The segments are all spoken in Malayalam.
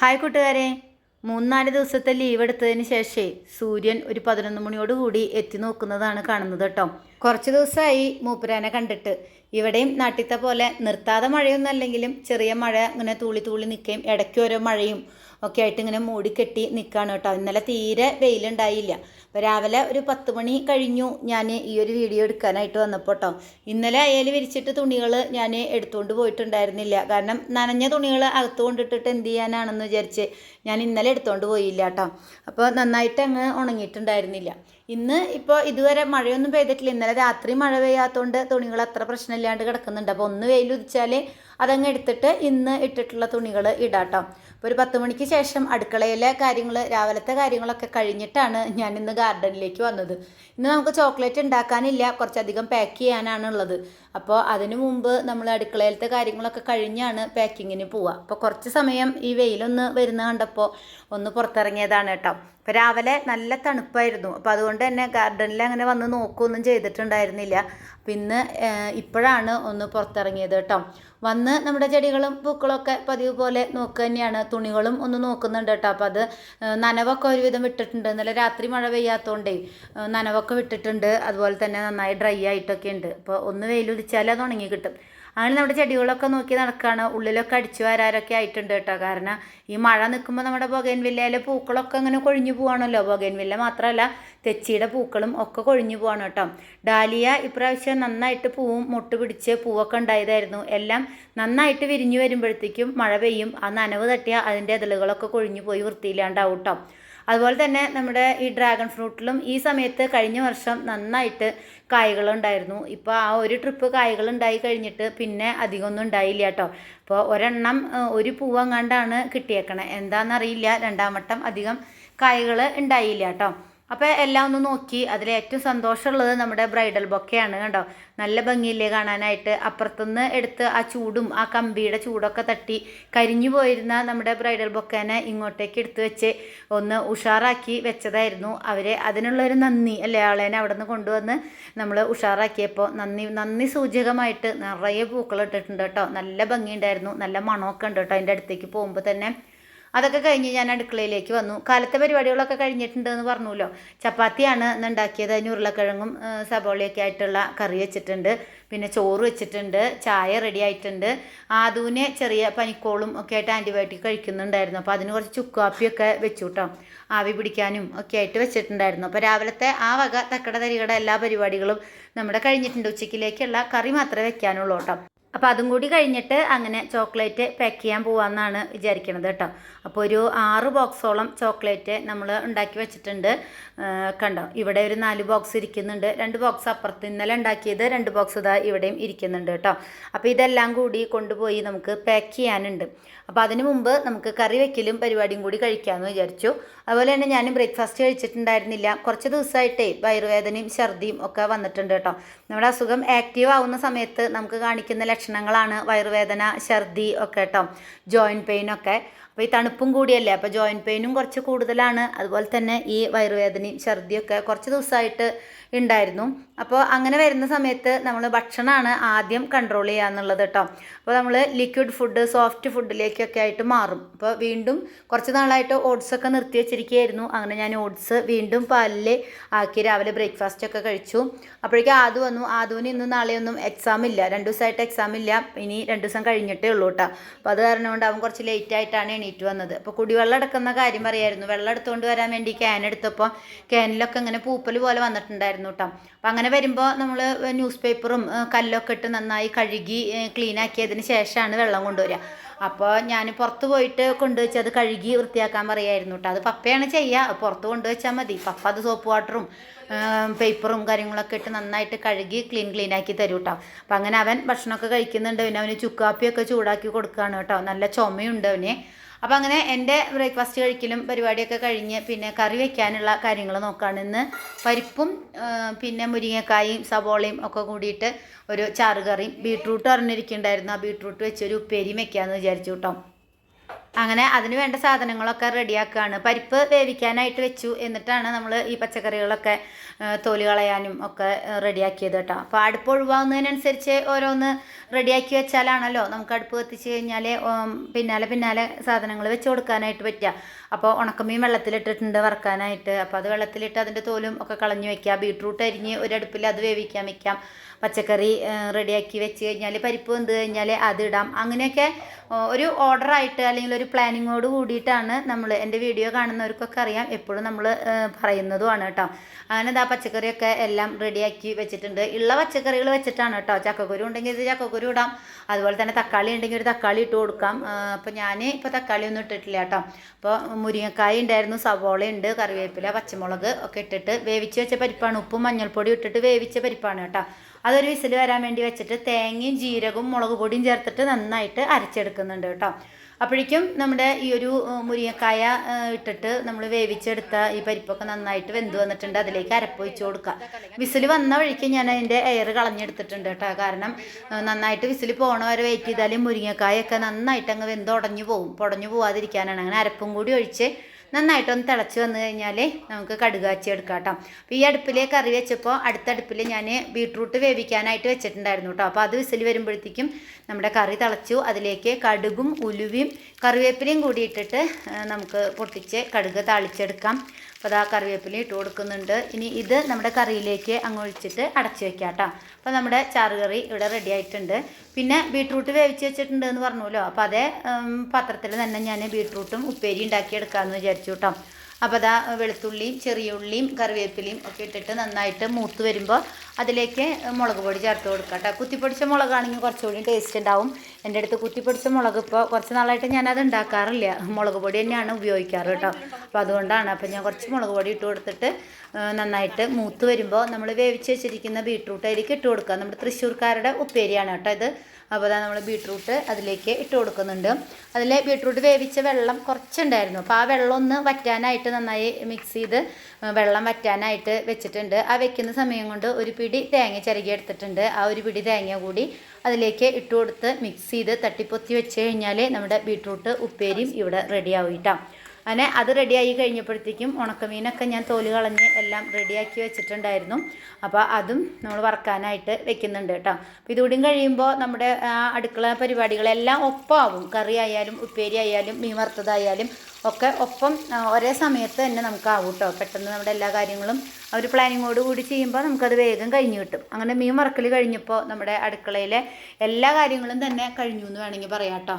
ഹായ് കൂട്ടുകാരെ. മൂന്നാൽ ദിവസത്തെ ലീവ് എടുത്തതിന് ശേഷമേ സൂര്യൻ ഒരു പതിനൊന്ന് മണിയോട് കൂടി എത്തി നോക്കുന്നതാണ് കാണുന്നത് കേട്ടോ. കുറച്ച് ദിവസമായി മൂപ്പരാനെ കണ്ടിട്ട്. ഇവിടെയും നാട്ടിലത്തെ പോലെ നിർത്താതെ മഴയൊന്നും അല്ലെങ്കിലും ചെറിയ മഴ ഇങ്ങനെ തൂളി തൂളി നിൽക്കുകയും ഇടയ്ക്ക് ഓരോ മഴയും ഒക്കെ ആയിട്ട് ഇങ്ങനെ മൂടിക്കെട്ടി നിൽക്കുകയാണ് കേട്ടോ. ഇന്നലെ തീരെ വെയിലുണ്ടായില്ല. അപ്പോൾ രാവിലെ ഒരു പത്ത് മണി കഴിഞ്ഞു ഞാൻ ഈ ഒരു വീഡിയോ എടുക്കാനായിട്ട് വന്നപ്പോൾ കേട്ടോ ഇന്നലെ അയൽ വിരിച്ചിട്ട് തുണികൾ ഞാൻ എടുത്തുകൊണ്ട് പോയിട്ടുണ്ടായിരുന്നില്ല. കാരണം നനഞ്ഞ തുണികൾ അകത്ത് കൊണ്ടിട്ടിട്ട് എന്ത് ചെയ്യാനാണെന്ന് വിചാരിച്ച് ഞാൻ ഇന്നലെ എടുത്തുകൊണ്ട് പോയില്ല കേട്ടോ അപ്പോൾ നന്നായിട്ട് അങ്ങ് ഉണങ്ങിയിട്ടുണ്ടായിരുന്നില്ല. ഇന്ന് ഇപ്പോൾ ഇതുവരെ മഴയൊന്നും പെയ്തിട്ടില്ല. ഇന്നലെ രാത്രി മഴ പെയ്യാത്തതുകൊണ്ട് തുണികൾ അത്ര പ്രശ്നമില്ലാണ്ട് കിടക്കുന്നുണ്ട്. അപ്പോൾ ഒന്ന് വെയിലുദിച്ചാൽ അതങ്ങ് എടുത്തിട്ട് ഇന്ന് ഇട്ടിട്ടുള്ള തുണികൾ ഇടാട്ടോ അപ്പോൾ ഒരു പത്ത് മണിക്ക് ശേഷം അടുക്കളയിലെ കാര്യങ്ങൾ രാവിലത്തെ കാര്യങ്ങളൊക്കെ കഴിഞ്ഞിട്ടാണ് ഞാൻ ഇന്ന് ഗാർഡനിലേക്ക് വന്നത്. ഇന്ന് നമുക്ക് ചോക്ലേറ്റ് ഉണ്ടാക്കാനില്ല കുറച്ചധികം പാക്ക് ചെയ്യാനാണ് ഉള്ളത് അപ്പോൾ അതിനു മുമ്പ് നമ്മൾ അടുക്കളയിലത്തെ കാര്യങ്ങളൊക്കെ കഴിഞ്ഞാണ് പാക്കിങ്ങിന് പോവുക. അപ്പോൾ കുറച്ച് സമയം ഈ വെയിലൊന്ന് വരുന്ന കണ്ടപ്പോൾ ഒന്ന് പുറത്തിറങ്ങിയതാണ് കേട്ടോ. അപ്പോൾ രാവിലെ നല്ല തണുപ്പായിരുന്നു. അപ്പോൾ അതുകൊണ്ട് തന്നെ ഗാർഡനിൽ അങ്ങനെ വന്ന് നോക്കുകയൊന്നും ചെയ്തിട്ടുണ്ടായിരുന്നില്ല. ഇന്ന് ഇപ്പോഴാണ് ഒന്ന് പുറത്തിറങ്ങിയത് കേട്ടോ വന്ന് നമ്മുടെ ചെടികളും പൂക്കളൊക്കെ പതിവ് പോലെ നോക്കുക തന്നെയാണ്. തുണികളും ഒന്ന് നോക്കുന്നുണ്ട് കേട്ടോ അപ്പോൾ അത് നനവൊക്കെ ഒരുവിധം വിട്ടിട്ടുണ്ട്. ഇന്നലെ രാത്രി മഴ പെയ്യാത്തതുകൊണ്ടേ നനവൊക്കെ വിട്ടിട്ടുണ്ട്. അതുപോലെ തന്നെ നന്നായി ഡ്രൈ ആയിട്ടൊക്കെ ഉണ്ട്. അപ്പോൾ ഒന്ന് വെയിലൊലിച്ചാലേ അത് ഉണങ്ങി കിട്ടും. അങ്ങനെ നമ്മുടെ ചെടികളൊക്കെ നോക്കി നടക്കുകയാണ് ഉള്ളിലൊക്കെ അടിച്ചു വരാറൊക്കെ ആയിട്ടുണ്ട് കേട്ടോ. കാരണം ഈ മഴ നിൽക്കുമ്പോൾ നമ്മുടെ ബൊഗൈൻവില്ലയിലെ പൂക്കളൊക്കെ അങ്ങനെ കൊഴിഞ്ഞു പോവാണല്ലോ. ബൊഗൈൻവില്ല മാത്രമല്ല തെച്ചിയുടെ പൂക്കളും ഒക്കെ കൊഴിഞ്ഞു പോവാണ് കേട്ടോ. ഡാലിയ ഇപ്രാവശ്യം നന്നായിട്ട് പൂവും മുട്ട് പിടിച്ച് പൂവൊക്കെ ഉണ്ടായതായിരുന്നു. എല്ലാം നന്നായിട്ട് വിരിഞ്ഞു വരുമ്പോഴത്തേക്കും മഴ പെയ്യും. ആ നനവ് തട്ടിയ അതിന്റെ ഇതളുകളൊക്കെ കൊഴിഞ്ഞു പോയി വൃത്തിയില്ലാണ്ടാവും കേട്ടോ. അതുപോലെ തന്നെ നമ്മുടെ ഈ ഡ്രാഗൺ ഫ്രൂട്ടിലും ഈ സമയത്ത് കഴിഞ്ഞ വർഷം നന്നായിട്ട് കായ്കളുണ്ടായിരുന്നു. ഇപ്പോൾ ആ ഒരു ട്രിപ്പ് കായ്കൾ ഉണ്ടായി കഴിഞ്ഞിട്ട് പിന്നെ അധികമൊന്നും ഉണ്ടായില്ല കേട്ടോ. അപ്പോൾ ഒരെണ്ണം ഒരു പൂവങ്ങാണ്ടാണ് കിട്ടിയേക്കണേ. എന്താണെന്നറിയില്ല രണ്ടാം വട്ടം അധികം കായ്കൾ ഉണ്ടായില്ല കേട്ടോ. അപ്പോൾ എല്ലാം ഒന്ന് നോക്കി. അതിൽ ഏറ്റവും സന്തോഷമുള്ളത് നമ്മുടെ ബ്രൈഡൽ ബൊക്കെയാണ് കണ്ടോ? നല്ല ഭംഗിയില്ലേ കാണാനായിട്ട്. അപ്പുറത്തുനിന്ന് എടുത്ത് ആ ചൂടും ആ കമ്പിയുടെ ചൂടൊക്കെ തട്ടി കരിഞ്ഞു പോയിരുന്ന നമ്മുടെ ബ്രൈഡൽ ബൊക്കേനെ ഇങ്ങോട്ടേക്ക് എടുത്ത് വെച്ച് ഒന്ന് ഉഷാറാക്കി വെച്ചതായിരുന്നു. അവരെ അതിനുള്ളൊരു നന്ദി അല്ലേ? ആളേനെ അവിടെ നിന്ന് കൊണ്ടുവന്ന് നമ്മൾ ഉഷാറാക്കിയപ്പോൾ നന്ദി നന്ദി സൂചകമായിട്ട് നിറയെ പൂക്കൾ ഇട്ടിട്ടുണ്ട് കേട്ടോ. നല്ല ഭംഗിയുണ്ടായിരുന്നു. നല്ല മണമൊക്കെ ഉണ്ട് കേട്ടോ അതിന്റെ അടുത്തേക്ക് പോകുമ്പോൾ തന്നെ. അതൊക്കെ കഴിഞ്ഞ് ഞാൻ അടുക്കളയിലേക്ക് വന്നു. കാലത്തെ പരിപാടികളൊക്കെ കഴിഞ്ഞിട്ടുണ്ടെന്ന് പറഞ്ഞല്ലോ. ചപ്പാത്തിയാണ് ഉണ്ടാക്കിയത്. അതിന് ഉരുളക്കിഴങ്ങും സബോളയൊക്കെ ആയിട്ടുള്ള കറി വെച്ചിട്ടുണ്ട്. പിന്നെ ചോറ് വെച്ചിട്ടുണ്ട്. ചായ റെഡി ആയിട്ടുണ്ട്. ആദൂനെ ചെറിയ പനിക്കോളും ഒക്കെ ആയിട്ട് ആന്റിബയോട്ടിക് കഴിക്കുന്നുണ്ടായിരുന്നു. അപ്പോൾ അതിന് കുറച്ച് ചുക്കാപ്പിയൊക്കെ വെച്ചു കേട്ടോ ആവി പിടിക്കാനും ഒക്കെ ആയിട്ട് വെച്ചിട്ടുണ്ടായിരുന്നു. അപ്പോൾ രാവിലത്തെ ആ വക തക്കട തരികട എല്ലാ പരിപാടികളും നമ്മുടെ കഴിഞ്ഞിട്ടുണ്ട് ഉച്ചയ്ക്കിലേക്കുള്ള കറി മാത്രമേ വെക്കാനുള്ളൂ കേട്ടോ. അപ്പോൾ അതും കൂടി കഴിഞ്ഞിട്ട് അങ്ങനെ ചോക്ലേറ്റ് പാക്ക് ചെയ്യാൻ പോകാമെന്നാണ് വിചാരിക്കുന്നത് കേട്ടോ. അപ്പോൾ ഒരു ആറ് ബോക്സോളം ചോക്ലേറ്റ് നമ്മൾ ഉണ്ടാക്കി വെച്ചിട്ടുണ്ട്. കണ്ടോ? ഇവിടെ ഒരു നാല് ബോക്സ് ഇരിക്കുന്നുണ്ട്. രണ്ട് ബോക്സ് അപ്പുറത്ത് ഇന്നലെ ഉണ്ടാക്കിയത് രണ്ട് ബോക്സ് ഇതാ ഇവിടെയും ഇരിക്കുന്നുണ്ട് കേട്ടോ. അപ്പോൾ ഇതെല്ലാം കൂടി കൊണ്ടുപോയി നമുക്ക് പാക്ക് ചെയ്യാനുണ്ട്. അപ്പോൾ അതിന് മുമ്പ് നമുക്ക് കറി വെക്കലും പരിപാടിയും കൂടി കഴിക്കാമെന്ന് വിചാരിച്ചു. അതുപോലെ തന്നെ ഞാൻ ബ്രേക്ക്ഫാസ്റ്റ് കഴിച്ചിട്ടുണ്ടായിരുന്നില്ല. കുറച്ച് ദിവസമായിട്ടേ വയറുവേദനയും ഛർദിയും ഒക്കെ വന്നിട്ടുണ്ട് കേട്ടോ. നമ്മുടെ അസുഖം ആക്റ്റീവ് ആവുന്ന സമയത്ത് നമുക്ക് കാണിക്കുന്ന ലക്ഷണങ്ങളാണ് വയറുവേദന ഛർദി ഒക്കെ കേട്ടോ. ജോയിന്റ് പെയിൻ ഒക്കെ. അപ്പോൾ ഈ തണുപ്പും കൂടിയല്ലേ? അപ്പോൾ ജോയിന്റ് പെയിനും കുറച്ച് കൂടുതലാണ്. അതുപോലെ തന്നെ ഈ വയറുവേദനയും ഛർദിയൊക്കെ കുറച്ച് ദിവസമായിട്ട് ഉണ്ടായിരുന്നു. അപ്പോൾ അങ്ങനെ വരുന്ന സമയത്ത് നമ്മൾ ഭക്ഷണമാണ് ആദ്യം കൺട്രോൾ ചെയ്യുക എന്നുള്ളത് കേട്ടോ അപ്പോൾ നമ്മൾ ലിക്വിഡ് ഫുഡ് സോഫ്റ്റ് ഫുഡിലേക്കൊക്കെ ആയിട്ട് മാറും. അപ്പോൾ വീണ്ടും കുറച്ച് നാളായിട്ട് ഓട്സ് ഒക്കെ നിർത്തി വെച്ചിരിക്കുകയായിരുന്നു. അങ്ങനെ ഞാൻ ഓട്സ് വീണ്ടും പാലിൽ ആക്കി രാവിലെ ബ്രേക്ക്ഫാസ്റ്റ് ഒക്കെ കഴിച്ചു. അപ്പോഴേക്കും ആദു വന്നു. ആദുവിന് ഇന്നും നാളെയൊന്നും എക്സാം ഇല്ല. രണ്ട് ദിവസമായിട്ട് എക്സാം ഇല്ല. ഇനി രണ്ട് ദിവസം കഴിഞ്ഞിട്ടേ ഉള്ളൂ കേട്ടോ അപ്പോൾ അത് കാരണം കൊണ്ട് അവൻ കുറച്ച് ലേറ്റ് ആയിട്ടാണ് എണീറ്റ് വന്നത്. അപ്പോൾ കുടിവെള്ളം എടുക്കുന്ന കാര്യം പറയായിരുന്നു. വെള്ളം എടുത്തുകൊണ്ട് വരാൻ വേണ്ടി ക്യാൻ എടുത്തപ്പോൾ ക്യാനിലൊക്കെ ഇങ്ങനെ പൂപ്പൽ പോലെ വന്നിട്ടുണ്ടായിരുന്നു കേട്ടോ അപ്പം അങ്ങനെ വരുമ്പോൾ നമ്മൾ ന്യൂസ് പേപ്പറും കല്ലൊക്കെ ഇട്ട് നന്നായി കഴുകി ക്ലീനാക്കിയതിന് ശേഷമാണ് വെള്ളം കൊണ്ടുവരിക അപ്പോൾ ഞാൻ പുറത്ത് പോയിട്ട് കൊണ്ടുവച്ച് അത് കഴുകി വൃത്തിയാക്കാൻ പറയായിരുന്നു കേട്ടോ അത് പപ്പയാണ് ചെയ്യുക പുറത്ത് കൊണ്ടുവച്ചാൽ മതി. പപ്പ അത് സോപ്പ് വാട്ടറും പേപ്പറും കാര്യങ്ങളൊക്കെ ഇട്ട് നന്നായിട്ട് കഴുകി ക്ലീൻ ക്ലീൻ ആക്കി തരും കേട്ടോ അപ്പം അങ്ങനെ അവൻ ഭക്ഷണമൊക്കെ കഴിക്കുന്നുണ്ട്. പിന്നെ അവന് ചുക്കാപ്പിയൊക്കെ ചൂടാക്കി കൊടുക്കുകയാണ് കേട്ടോ നല്ല ചുമയുണ്ട് അവന്. അപ്പം അങ്ങനെ എന്റെ ബ്രേക്ക്ഫാസ്റ്റ് കഴിക്കലും പരിപാടിയൊക്കെ കഴിഞ്ഞ് പിന്നെ കറി വെക്കാനുള്ള കാര്യങ്ങൾ നോക്കുകയാണ് ഇന്ന് പരിപ്പും പിന്നെ മുരിങ്ങക്കായും സവോളയും ഒക്കെ കൂടിയിട്ട് ഒരു ചാറുകറിയും ബീട്രൂട്ട് അറിഞ്ഞിരിക്കുന്നുണ്ടായിരുന്നു. ആ ബീട്രൂട്ട് വെച്ചൊരു ഉപ്പേരിയും വെക്കാമെന്ന് വിചാരിച്ചു. കേട്ടോ അങ്ങനെ അതിന് വേണ്ട സാധനങ്ങളൊക്കെ റെഡിയാക്കുകയാണ് പരിപ്പ് വേവിക്കാനായിട്ട് വെച്ചു. എന്നിട്ടാണ് നമ്മൾ ഈ പച്ചക്കറികളൊക്കെ തോലി കളയാനും ഒക്കെ റെഡിയാക്കിയത് കേട്ടോ. അപ്പോൾ അടുപ്പ് ഒഴിവാകുന്നതിനനുസരിച്ച് ഓരോന്ന് റെഡിയാക്കി വെച്ചാലാണല്ലോ നമുക്ക് അടുപ്പ് കത്തിച്ച് കഴിഞ്ഞാൽ പിന്നാലെ പിന്നാലെ സാധനങ്ങൾ വെച്ച് കൊടുക്കാനായിട്ട് പറ്റുക. അപ്പോൾ ഉണക്കമീൻ വെള്ളത്തിലിട്ടിട്ടുണ്ട് വറക്കാനായിട്ട്. അപ്പോൾ അത് വെള്ളത്തിലിട്ട് അതിന്റെ തോലും ഒക്കെ കളഞ്ഞു വെക്കുക. ബീട്രൂട്ട് അരിഞ്ഞ് ഒരു അടുപ്പിൽ അത് വേവിക്കാൻ വെക്കാം. പച്ചക്കറി റെഡിയാക്കി വെച്ച് കഴിഞ്ഞാൽ പരിപ്പ് വെന്ത് കഴിഞ്ഞാൽ അത് ഇടാം. അങ്ങനെയൊക്കെ ഒരു ഓർഡറായിട്ട് അല്ലെങ്കിൽ ഒരു പ്ലാനിങ്ങോട് കൂടിയിട്ടാണ് നമ്മൾ എന്റെ വീഡിയോ കാണുന്നവർക്കൊക്കെ അറിയാം. എപ്പോഴും നമ്മൾ പറയുന്നതുമാണ് കേട്ടോ. അങ്ങനെ ഇതാ പച്ചക്കറിയൊക്കെ എല്ലാം റെഡിയാക്കി വെച്ചിട്ടുണ്ട്. ഉള്ള പച്ചക്കറികൾ വെച്ചിട്ടാണ് കേട്ടോ. ചക്കക്കുരു ഉണ്ടെങ്കിൽ ഇത് ചക്കക്കുരു ഇടാം. അതുപോലെ തന്നെ തക്കാളി ഉണ്ടെങ്കിൽ ഒരു തക്കാളി ഇട്ട് കൊടുക്കാം. അപ്പോൾ ഞാൻ ഇപ്പോൾ തക്കാളി ഒന്നും ഇട്ടിട്ടില്ല കേട്ടോ. അപ്പോൾ മുരിങ്ങക്കായ ഉണ്ടായിരുന്നു സവോള ഉണ്ട് കറിവേപ്പില പച്ചമുളക് ഒക്കെ ഇട്ടിട്ട് വേവിച്ച് വെച്ച പരിപ്പാണ്. ഉപ്പും മഞ്ഞൾപ്പൊടി ഇട്ടിട്ട് വേവിച്ച പരിപ്പാണ് കേട്ടോ. അതൊരു വിസിൽ വരാൻ വേണ്ടി വെച്ചിട്ട് തേങ്ങയും ജീരകവും മുളക് പൊടിയും ചേർത്തിട്ട് നന്നായിട്ട് അരച്ചെടുക്കുന്നുണ്ട് കേട്ടോ. അപ്പോഴേക്കും നമ്മുടെ ഈ ഒരു മുരിങ്ങക്കായ ഇട്ടിട്ട് നമ്മൾ വേവിച്ചെടുത്ത ഈ പരിപ്പൊക്കെ നന്നായിട്ട് വെന്ത് വന്നിട്ടുണ്ട്. അതിലേക്ക് അരപ്പൊഴിച്ച് കൊടുക്കുക വിസിൽ വന്ന വഴിക്ക് ഞാൻ അതിന്റെ എയർ കളഞ്ഞെടുത്തിട്ടുണ്ട് കേട്ടോ. കാരണം നന്നായിട്ട് വിസിൽ പോകണ വരെ വെയിറ്റ് ചെയ്താലും മുരിങ്ങക്കായൊക്കെ നന്നായിട്ട് അങ്ങ് വെന്ത് ഉടഞ്ഞു പോകും പൊടഞ്ഞു പോവാതിരിക്കാനാണ്. അങ്ങനെ അരപ്പും കൂടി ഒഴിച്ച് നന്നായിട്ടൊന്ന് തിളച്ച് വന്നു കഴിഞ്ഞാൽ നമുക്ക് കടുക് കാച്ചി എടുക്കാം കേട്ടോ. അപ്പോൾ ഈ അടുപ്പിലെ കറി വെച്ചപ്പോൾ അടുത്ത അടുപ്പിൽ ഞാൻ ബീട്രൂട്ട് വേവിക്കാനായിട്ട് വെച്ചിട്ടുണ്ടായിരുന്നു കേട്ടോ. അപ്പോൾ അത് വിസിൽ വരുമ്പോഴത്തേക്കും നമ്മുടെ കറി തിളച്ചു. അതിലേക്ക് കടുകും ഉലുവയും കറിവേപ്പിലയും കൂടി ഇട്ടിട്ട് നമുക്ക് പൊട്ടിച്ച് കടുക് താളിച്ചെടുക്കാം. അപ്പോൾ അതാ കറിവേപ്പില ഇട്ട് കൊടുക്കുന്നുണ്ട്. ഇനി ഇത് നമ്മുടെ കറിയിലേക്ക് അങ്ങ് ഒഴിച്ചിട്ട് അടച്ചു വെക്കാം കേട്ടോ അപ്പോൾ നമ്മുടെ ചാറുകറി ഇവിടെ റെഡി ആയിട്ടുണ്ട്. പിന്നെ ബീട്രൂട്ട് വേവിച്ച് വെച്ചിട്ടുണ്ട് എന്ന് പറഞ്ഞല്ലോ അപ്പോൾ അതേ പാത്രത്തിൽ തന്നെ ഞാൻ ബീട്രൂട്ടും ഉപ്പേരി ഉണ്ടാക്കിയെടുക്കാമെന്ന് വിചാരിച്ചു കേട്ടോ. അപ്പോൾ അതാ വെളുത്തുള്ളിയും ചെറിയ ഉള്ളിയും കറിവേപ്പിലയും ഒക്കെ ഇട്ടിട്ട് നന്നായിട്ട് മൂത്ത് വരുമ്പോൾ അതിലേക്ക് മുളക് പൊടി ചേർത്ത് കൊടുക്കുക കേട്ടോ. കുത്തിപ്പൊടിച്ച മുളകാണെങ്കിൽ കുറച്ചുകൂടി ടേസ്റ്റ് ഉണ്ടാവും. എന്റെ അടുത്ത് കുത്തിപ്പൊടിച്ച മുളക് ഇപ്പോൾ കുറച്ച് നാളായിട്ട് ഞാനത് ഉണ്ടാക്കാറില്ല. മുളക് പൊടി തന്നെയാണ് ഉപയോഗിക്കാറ് കേട്ടോ. അപ്പോൾ അതുകൊണ്ടാണ് അപ്പോൾ ഞാൻ കുറച്ച് മുളക് പൊടി ഇട്ട് കൊടുത്തിട്ട് നന്നായിട്ട് മൂത്ത് വരുമ്പോൾ നമ്മൾ വേവിച്ച് വെച്ചിരിക്കുന്ന ബീട്രൂട്ട് അതിലേക്ക് ഇട്ട് കൊടുക്കുക. നമ്മുടെ തൃശ്ശൂർക്കാരുടെ ഉപ്പേരിയാണ് കേട്ടോ ഇത്. അപ്പോൾ നമ്മൾ ബീട്രൂട്ട് അതിലേക്ക് ഇട്ട് കൊടുക്കുന്നുണ്ട്. അതിൽ ബീട്രൂട്ട് വേവിച്ച വെള്ളം കുറച്ചുണ്ടായിരുന്നു. അപ്പോൾ ആ വെള്ളം ഒന്ന് വറ്റാനായിട്ട് നന്നായി മിക്സ് ചെയ്ത് വെള്ളം വറ്റാനായിട്ട് വെച്ചിട്ടുണ്ട്. ആ വെക്കുന്ന സമയം കൊണ്ട് ഒരു പിടി തേങ്ങ ചിരകി എടുത്തിട്ടുണ്ട്. ആ ഒരു പിടി തേങ്ങ കൂടി അതിലേക്ക് ഇട്ട് കൊടുത്ത് മിക്സ് ചെയ്ത് തട്ടിപ്പൊത്തി വെച്ച് കഴിഞ്ഞാൽ നമ്മുടെ ബീട്രൂട്ട് ഉപ്പേരിയും ഇവിടെ റെഡിയാവും കേട്ടോ അങ്ങനെ അത് റെഡിയായി കഴിഞ്ഞപ്പോഴത്തേക്കും ഉണക്കമീനൊക്കെ ഞാൻ തോൽ കളഞ്ഞ് എല്ലാം റെഡിയാക്കി വെച്ചിട്ടുണ്ടായിരുന്നു. അപ്പോൾ അതും നമ്മൾ വറക്കാനായിട്ട് വെക്കുന്നുണ്ട് കേട്ടോ. അപ്പോൾ ഇതുകൂടിയും കഴിയുമ്പോൾ നമ്മുടെ അടുക്കള പരിപാടികളെല്ലാം ഒപ്പമാവും കറി ആയാലും ഉപ്പേരി ആയാലും മീൻ വറുത്തതായാലും ഒക്കെ ഒപ്പം ഒരേ സമയത്ത് തന്നെ നമുക്കാവും കേട്ടോ. പെട്ടെന്ന് നമ്മുടെ എല്ലാ കാര്യങ്ങളും അവർ പ്ലാനിങ്ങോട് കൂടി ചെയ്യുമ്പോൾ നമുക്കത് വേഗം കഴിഞ്ഞു കിട്ടും. അങ്ങനെ മീൻ വറക്കൽ കഴിഞ്ഞപ്പോൾ നമ്മുടെ അടുക്കളയിലെ എല്ലാ കാര്യങ്ങളും തന്നെ കഴിഞ്ഞു എന്ന് വേണമെങ്കിൽ പറയാം കേട്ടോ.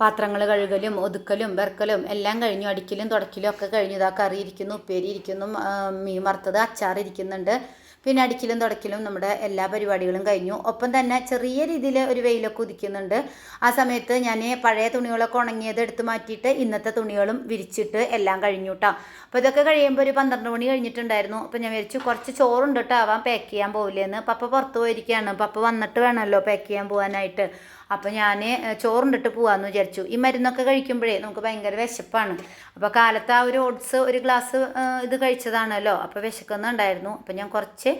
പാത്രങ്ങൾ കഴുകലും ഒതുക്കലും വെറുക്കലും എല്ലാം കഴിഞ്ഞു. അടിക്കലും തുടക്കലും ഒക്കെ കഴിഞ്ഞു. ഇതാ കറി ഇരിക്കുന്നു ഉപ്പേരി ഇരിക്കുന്നു മീൻ വറുത്തത് അച്ചാർ ഇരിക്കുന്നുണ്ട്. പിന്നെ അടിക്കലും തുടക്കലും നമ്മുടെ എല്ലാ പരിപാടികളും കഴിഞ്ഞു. ഒപ്പം തന്നെ ചെറിയ രീതിയിൽ ഒരു വെയിലൊക്കെ ഉദിക്കുന്നുണ്ട്. ആ സമയത്ത് ഞാൻ പഴയ തുണികളൊക്കെ ഉണങ്ങിയത് എടുത്ത് മാറ്റിയിട്ട് ഇന്നത്തെ തുണികളും വിരിച്ചിട്ട് എല്ലാം കഴിഞ്ഞു കേട്ടോ അപ്പോൾ ഇതൊക്കെ കഴിയുമ്പോൾ ഒരു പന്ത്രണ്ട് മണി കഴിഞ്ഞിട്ടുണ്ടായിരുന്നു. അപ്പോൾ ഞാൻ വിചാരിച്ചു കുറച്ച് ചോറുണ്ട് കേട്ടോ ആവാൻ പാക്ക് ചെയ്യാൻ പോവില്ലേന്ന്. പപ്പ പുറത്ത് പോയിരിക്കുകയാണ്. പപ്പ വന്നിട്ട് വേണമല്ലോ പാക്ക് ചെയ്യാൻ പോകാനായിട്ട് അപ്പോൾ ഞാൻ ചോറുണ്ടിട്ട് പോകാമെന്ന് വിചാരിച്ചു. ഈ മരുന്നൊക്കെ കഴിക്കുമ്പോഴേ നമുക്ക് ഭയങ്കര വിശപ്പാണ്. അപ്പോൾ കാലത്ത് ആ ഒരു ഓട്സ് ഒരു ഗ്ലാസ് ഇത് കഴിച്ചതാണല്ലോ. അപ്പോൾ വിശക്കുന്നുണ്ടായിരുന്നു. അപ്പോൾ ഞാൻ കുറച്ച്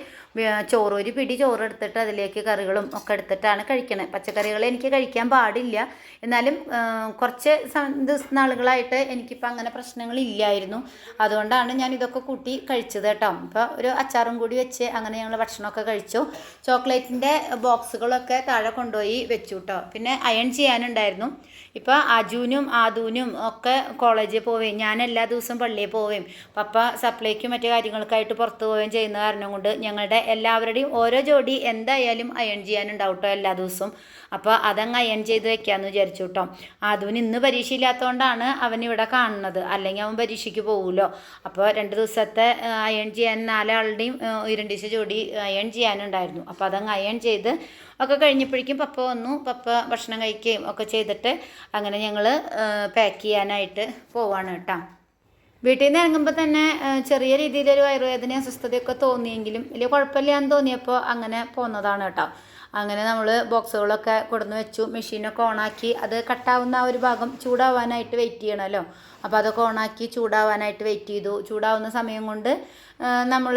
ചോറ് ഒരു പിടി ചോറ് എടുത്തിട്ട് അതിലേക്ക് കറികളും ഒക്കെ എടുത്തിട്ടാണ് കഴിക്കണത്. പച്ചക്കറികൾ എനിക്ക് കഴിക്കാൻ പാടില്ല. എന്നാലും കുറച്ച് ദിവസ നാളുകളായിട്ട് എനിക്കിപ്പോൾ അങ്ങനെ പ്രശ്നങ്ങളില്ലായിരുന്നു. അതുകൊണ്ടാണ് ഞാൻ ഇതൊക്കെ കൂട്ടി കഴിച്ചത് കേട്ടോ. അപ്പോൾ ഒരു അച്ചാറും കൂടി വെച്ച് അങ്ങനെ ഞങ്ങൾ ഭക്ഷണമൊക്കെ കഴിച്ചു. ചോക്ലേറ്റിന്റെ ബോക്സുകളൊക്കെ താഴെ കൊണ്ടുപോയി വെച്ചു കേട്ടോ. പിന്നെ അയൺ ചെയ്യാനുണ്ടായിരുന്നു. ഇപ്പോൾ അജുനും ആദൂനും ഒക്കെ കോളേജിൽ പോവുകയും ഞാൻ എല്ലാ ദിവസവും പള്ളിയിൽ പോവുകയും പപ്പ സപ്ലൈക്കും മറ്റു കാര്യങ്ങൾക്കായിട്ട് പുറത്ത് പോവുകയും ചെയ്യുന്ന കാരണം കൊണ്ട് ഞങ്ങളുടെ എല്ലാവരുടെയും ഓരോ ജോഡി എന്തായാലും അയൺ ചെയ്യാനുണ്ടാവും എല്ലാ ദിവസവും. അപ്പോൾ അതങ്ങ് അയൺ ചെയ്ത് വെക്കാമെന്ന് വിചാരിച്ചു കേട്ടോ അതുവിന് ഇന്ന് പരീക്ഷ ഇല്ലാത്തതുകൊണ്ടാണ് അവൻ ഇവിടെ കാണുന്നത്. അല്ലെങ്കിൽ അവൻ പരീക്ഷയ്ക്ക് പോകുമല്ലോ അപ്പോൾ രണ്ട് ദിവസത്തെ അയൺ ചെയ്യാൻ നാലാളുടെയും ഇരണ്ടീസ ജോഡി അയൺ ചെയ്യാനുണ്ടായിരുന്നു. അപ്പോൾ അതങ്ങ് അയൺ ചെയ്ത് ഒക്കെ കഴിഞ്ഞപ്പോഴേക്കും പപ്പ വന്നു. പപ്പ ഭക്ഷണം കഴിക്കുകയും ഒക്കെ ചെയ്തിട്ട് അങ്ങനെ ഞങ്ങൾ പാക്ക് ചെയ്യാനായിട്ട് പോവാണ് കേട്ടോ വീട്ടിൽ നിന്ന് ഇറങ്ങുമ്പോൾ തന്നെ ചെറിയ രീതിയിലൊരു വയറുവേദന അസ്വസ്ഥതയൊക്കെ തോന്നിയെങ്കിലും വലിയ കുഴപ്പമില്ലാന്ന് തോന്നിയപ്പോൾ അങ്ങനെ പോന്നതാണ് കേട്ടോ. അങ്ങനെ നമ്മൾ ബോക്സുകളൊക്കെ കൊടുന്ന് വെച്ചു മെഷീനൊക്കെ ഓണാക്കി. അത് കട്ടാവുന്ന ആ ഒരു ഭാഗം ചൂടാവാനായിട്ട് വെയിറ്റ് ചെയ്യണമല്ലോ അപ്പോൾ അതൊക്കെ ഓണാക്കി ചൂടാവാനായിട്ട് വെയിറ്റ് ചെയ്തു. ചൂടാവുന്ന സമയം കൊണ്ട് നമ്മൾ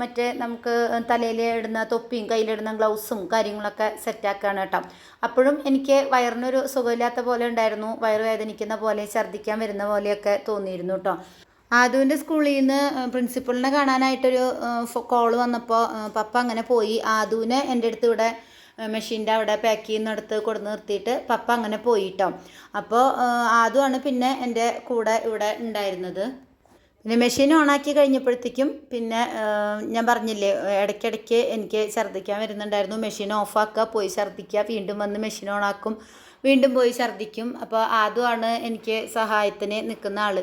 മറ്റേ നമുക്ക് തലയിൽ ഇടുന്ന തൊപ്പിയും കയ്യിലിടുന്ന ഗ്ലൗസും കാര്യങ്ങളൊക്കെ സെറ്റാക്കുകയാണ് കേട്ടോ. അപ്പോഴും എനിക്ക് വയറിനൊരു സുഖമില്ലാത്ത പോലെ ഉണ്ടായിരുന്നു. വയറ് വേദനിക്കുന്ന പോലെ ഛർദ്ദിക്കാൻ വരുന്ന പോലെയൊക്കെ തോന്നിയിരുന്നു കേട്ടോ. ആദുവിന്റെ സ്കൂളിൽ നിന്ന് പ്രിൻസിപ്പളിനെ കാണാനായിട്ടൊരു കോൾ വന്നപ്പോൾ പപ്പ അങ്ങനെ പോയി. ആദുവിനെ എന്റെ അടുത്ത് ഇവിടെ മെഷീന്റെ അവിടെ പാക്ക് ചെയ്യുന്നിടത്ത് കൊടുന്ന് നിർത്തിയിട്ട് പപ്പ അങ്ങനെ പോയിട്ടോ. അപ്പോൾ ആദുവാണ് പിന്നെ എന്റെ കൂടെ ഇവിടെ ഉണ്ടായിരുന്നത്. പിന്നെ മെഷീൻ ഓണാക്കി കഴിഞ്ഞപ്പോഴത്തേക്കും പിന്നെ ഞാൻ പറഞ്ഞില്ലേ ഇടയ്ക്കിടയ്ക്ക് എനിക്ക് ഛർദ്ദിക്കാൻ വരുന്നുണ്ടായിരുന്നു. മെഷീൻ ഓഫാക്കുക പോയി ഛർദ്ദിക്കുക വീണ്ടും വന്ന് മെഷീൻ ഓണാക്കും വീണ്ടും പോയി ഛർദ്ദിക്കും. അപ്പോൾ ആദ്യമാണ് എനിക്ക് സഹായത്തിന് നിൽക്കുന്ന ആൾ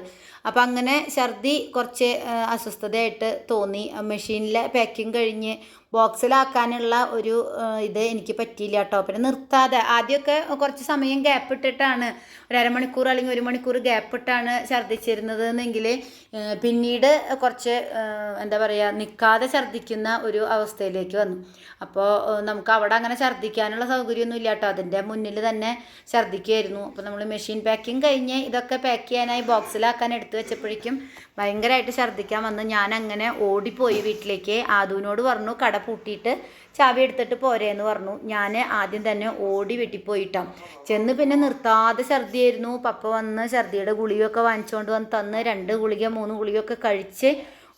അപ്പോൾ അങ്ങനെ ഛർദി കുറച്ച് അസ്വസ്ഥതയായിട്ട് തോന്നി. മെഷീനിലെ പാക്കിങ് കഴിഞ്ഞ് ബോക്സിലാക്കാനുള്ള ഒരു ഇത് എനിക്ക് പറ്റിയില്ല കേട്ടോ പിന്നെ നിർത്താതെ ആദ്യമൊക്കെ കുറച്ച് സമയം ഗ്യാപ്പ് ഇട്ടിട്ടാണ് ഒരു അരമണിക്കൂർ അല്ലെങ്കിൽ ഒരു മണിക്കൂർ ഗ്യാപ്പ് ഇട്ടാണ് ഛർദ്ദിച്ചിരുന്നത് എന്നെങ്കിൽ പിന്നീട് കുറച്ച് എന്താ പറയുക നിൽക്കാതെ ഛർദ്ദിക്കുന്ന ഒരു അവസ്ഥയിലേക്ക് വന്നു. അപ്പോൾ നമുക്ക് അവിടെ അങ്ങനെ ഛർദ്ദിക്കാനുള്ള സൗകര്യമൊന്നും ഇല്ല കേട്ടോ അതിന്റെ മുന്നിൽ തന്നെ ഛർദ്ദിക്കുമായിരുന്നു അപ്പോൾ നമ്മൾ മെഷീൻ പാക്കിങ് കഴിഞ്ഞ് ഇതൊക്കെ പാക്ക് ചെയ്യാനായി ബോക്സിലാക്കാൻ എടുത്തു വെച്ചപ്പോഴേക്കും ഭയങ്കരമായിട്ട് ഛർദ്ദിക്കാൻ വന്ന് ഞാൻ അങ്ങനെ ഓടിപ്പോയി വീട്ടിലേക്ക്. ആദുവിനോട് പറഞ്ഞു കട പൂട്ടിയിട്ട് ചാവി എടുത്തിട്ട് പോരേന്ന് പറഞ്ഞു. ഞാൻ ആദ്യം തന്നെ ഓടി വെട്ടിപ്പോയിട്ടാം. ചെന്ന് പിന്നെ നിർത്താതെ ഛർദിയായിരുന്നു പപ്പ വന്ന് ഛർദിയുടെ ഗുളികയൊക്കെ വാങ്ങിച്ചുകൊണ്ട് വന്ന് തന്ന് രണ്ട് ഗുളിക മൂന്ന് ഗുളികയൊക്കെ കഴിച്ച്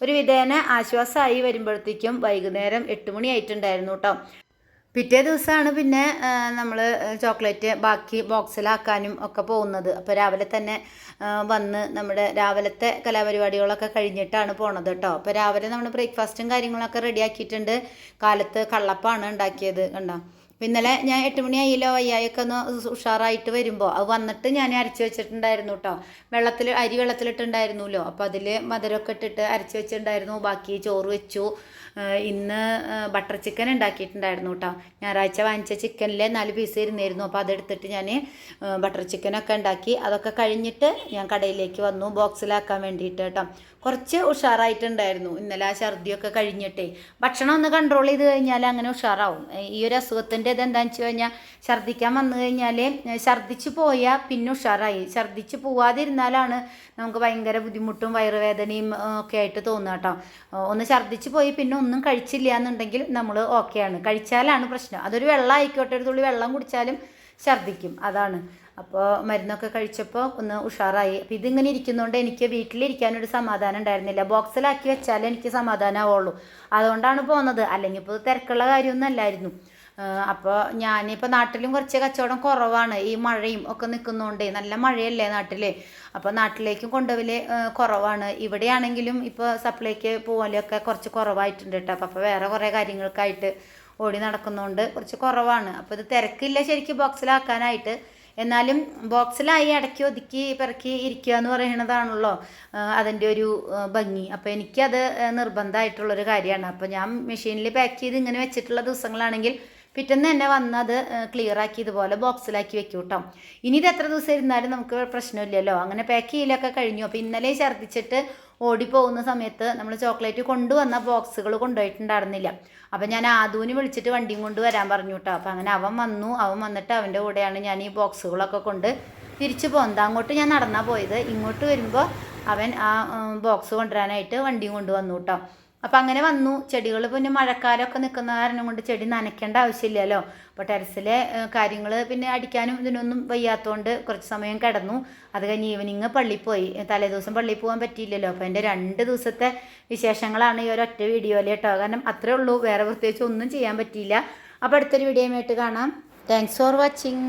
ഒരു വിധേന ആശ്വാസമായി വരുമ്പോഴത്തേക്കും വൈകുന്നേരം എട്ട് മണി ആയിട്ടുണ്ടായിരുന്നു കേട്ടോ പിറ്റേ ദിവസമാണ് പിന്നെ നമ്മൾ ചോക്ലേറ്റ് ബാക്കി ബോക്സിലാക്കാനും ഒക്കെ പോകുന്നത്. അപ്പോൾ രാവിലെ തന്നെ വന്ന് നമ്മുടെ രാവിലത്തെ കലാപരിപാടികളൊക്കെ കഴിഞ്ഞിട്ടാണ് പോണത് കേട്ടോ അപ്പോൾ രാവിലെ നമ്മൾ ബ്രേക്ക്ഫാസ്റ്റും കാര്യങ്ങളൊക്കെ റെഡിയാക്കിയിട്ടുണ്ട്. കാലത്ത് കള്ളപ്പാണ് ഉണ്ടാക്കിയത് കണ്ടോ? ഇന്നലെ ഞാൻ എട്ട് മണിയായില്ലോ വയ്യായൊക്കെ ഒന്ന് ഉഷാറായിട്ട് വരുമ്പോൾ അത് വന്നിട്ട് ഞാൻ അരച്ച് വെച്ചിട്ടുണ്ടായിരുന്നു കേട്ടോ വെള്ളത്തിൽ അരി വെള്ളത്തിലിട്ടുണ്ടായിരുന്നല്ലോ. അപ്പോൾ അതിൽ മധുരമൊക്കെ ഇട്ടിട്ട് അരച്ച് വെച്ചിട്ടുണ്ടായിരുന്നു. ബാക്കി ചോറ് വെച്ചു. ഇന്ന് ബട്ടർ ചിക്കൻ ഉണ്ടാക്കിയിട്ടുണ്ടായിരുന്നു കേട്ടോ ഞായറാഴ്ച വാങ്ങിച്ച ചിക്കനിൽ നാല് പീസ് ഇരുന്നായിരുന്നു അപ്പോൾ അതെടുത്തിട്ട് ഞാൻ ബട്ടർ ചിക്കനൊക്കെ ഉണ്ടാക്കി. അതൊക്കെ കഴിഞ്ഞിട്ട് ഞാൻ കടയിലേക്ക് വന്നു. ബോക്സിലാക്കാൻ വേണ്ടിയിട്ട് കേട്ടോ കുറച്ച് ഉഷാറായിട്ടുണ്ടായിരുന്നു. ഇന്നലെ ആ ഛർദിയൊക്കെ കഴിഞ്ഞിട്ടേ. ഭക്ഷണം ഒന്ന് കൺട്രോൾ ചെയ്ത് കഴിഞ്ഞാൽ അങ്ങനെ ഉഷാറാവും. ഈ ഒരു അസുഖത്തിന്റെ ഇത് എന്താണെന്ന് വെച്ച് കഴിഞ്ഞാൽ ഛർദ്ദിക്കാൻ വന്നു കഴിഞ്ഞാൽ ഛർദ്ദിച്ച് പോയാൽ പിന്നെ ഉഷാറായി. ഛർദ്ദിച്ച് പോവാതിരുന്നാലാണ് നമുക്ക് ഭയങ്കര ബുദ്ധിമുട്ടും വയറുവേദനയും ഒക്കെ ആയിട്ട് തോന്നുക കേട്ടോ ഒന്ന് ഛർദ്ദിച്ച് പോയി പിന്നെ ഒന്നും കഴിച്ചില്ല എന്നുണ്ടെങ്കിൽ നമ്മൾ ഓക്കെയാണ് കഴിച്ചാലാണ് പ്രശ്നം. അതൊരു വെള്ളം ആയിക്കോട്ടെ ഒരു തുള്ളി വെള്ളം കുടിച്ചാലും ഛർദ്ദിക്കും അതാണ്. അപ്പോൾ മരുന്നൊക്കെ കഴിച്ചപ്പോൾ ഒന്ന് ഉഷാറായി. അപ്പോൾ ഇതിങ്ങനെ ഇരിക്കുന്നതുകൊണ്ട് എനിക്ക് വീട്ടിലിരിക്കാനൊരു സമാധാനം ഉണ്ടായിരുന്നില്ല. ബോക്സിലാക്കി വെച്ചാലേ എനിക്ക് സമാധാനമാവുള്ളൂ അതുകൊണ്ടാണ് പോകുന്നത് അല്ലെങ്കിൽ ഇപ്പോൾ തിരക്കുള്ള കാര്യമൊന്നും അല്ലായിരുന്നു. അപ്പോൾ ഞാനിപ്പോൾ നാട്ടിലും കുറച്ച് കച്ചവടം കുറവാണ്. ഈ മഴയും ഒക്കെ നിൽക്കുന്നതുകൊണ്ട് നല്ല മഴയല്ലേ നാട്ടിൽ അപ്പോൾ നാട്ടിലേക്കും കൊണ്ടുപോകൽ കുറവാണ്. ഇവിടെയാണെങ്കിലും ഇപ്പോൾ സപ്ലൈക്ക് പോകലൊക്കെ കുറച്ച് കുറവായിട്ടുണ്ട് കേട്ടോ. അപ്പോൾ വേറെ കുറേ കാര്യങ്ങൾക്കായിട്ട് ഓടി നടക്കുന്നതുകൊണ്ട് കുറച്ച് കുറവാണ്. അപ്പോൾ ഇത് തിരക്കില്ല ശരിക്കും ബോക്സിലാക്കാനായിട്ട്. എന്നാലും ബോക്സിലായി അടക്കി ഒതുക്കി പിറക്കി ഇരിക്കുക എന്ന് പറയുന്നതാണല്ലോ അതിന്റെ ഒരു ഭംഗി. അപ്പോൾ എനിക്കത് നിർബന്ധമായിട്ടുള്ളൊരു കാര്യമാണ്. അപ്പോൾ ഞാൻ മെഷീനിൽ പാക്ക് ചെയ്ത് ഇങ്ങനെ വെച്ചിട്ടുള്ള ദിവസങ്ങളാണെങ്കിൽ പിറ്റേന്ന് തന്നെ വന്ന് അത് ക്ലിയർ ആക്കി ഇതുപോലെ ബോക്സിലാക്കി വെക്കും കേട്ടോ ഇനി ഇത് എത്ര ദിവസം ഇരുന്നാലും നമുക്ക് പ്രശ്നമില്ലല്ലോ. അങ്ങനെ പാക്ക് ചെയ്യലൊക്കെ കഴിഞ്ഞു. അപ്പോൾ ഇന്നലെ ഛർദ്ദിച്ചിട്ട് ഓടിപ്പോകുന്ന സമയത്ത് നമ്മൾ ചോക്ലേറ്റ് കൊണ്ടുവന്ന ബോക്സുകൾ കൊണ്ടുപോയിട്ടുണ്ടായിരുന്നില്ല. അപ്പം ഞാൻ ആദൂന് വിളിച്ചിട്ട് വണ്ടിയും കൊണ്ട് വരാൻ പറഞ്ഞു കേട്ടോ. അപ്പം അങ്ങനെ അവൻ വന്നു. അവൻ വന്നിട്ട് അവന്റെ കൂടെയാണ് ഞാൻ ഈ ബോക്സുകളൊക്കെ കൊണ്ട് തിരിച്ചു പോകുന്നത് അങ്ങോട്ട് ഞാൻ നടന്നാണ് പോയത്. ഇങ്ങോട്ട് വരുമ്പോൾ അവൻ ആ ബോക്സ് കൊണ്ടുവരാനായിട്ട് വണ്ടിയും കൊണ്ടുവന്നു കേട്ടോ. അപ്പം അങ്ങനെ വന്നു. ചെടികൾ പിന്നെ മഴക്കാലമൊക്കെ നിൽക്കുന്ന കാരണം കൊണ്ട് ചെടി നനയ്ക്കേണ്ട ആവശ്യമില്ലല്ലോ. അപ്പോൾ ടെറസിലെ കാര്യങ്ങൾ പിന്നെ അടിക്കാനും ഇതിനൊന്നും വയ്യാത്തതുകൊണ്ട് കുറച്ച് സമയം കിടന്നു. അത് കഴിഞ്ഞ് ഈവനിങ് പള്ളിയിൽ പോയി. തലേദിവസം പള്ളിയിൽ പോകാൻ പറ്റിയില്ലല്ലോ. അപ്പോൾ എന്റെ രണ്ട് ദിവസത്തെ വിശേഷങ്ങളാണ് ഈ ഒരൊറ്റ വീഡിയോയിൽ കേട്ടോ. കാരണം അത്രേ ഉള്ളൂ. വേറെ പ്രത്യേകിച്ച് ഒന്നും ചെയ്യാൻ പറ്റിയില്ല. അപ്പോൾ അടുത്തൊരു വീഡിയോയുമായിട്ട് കാണാം. Thanks for watching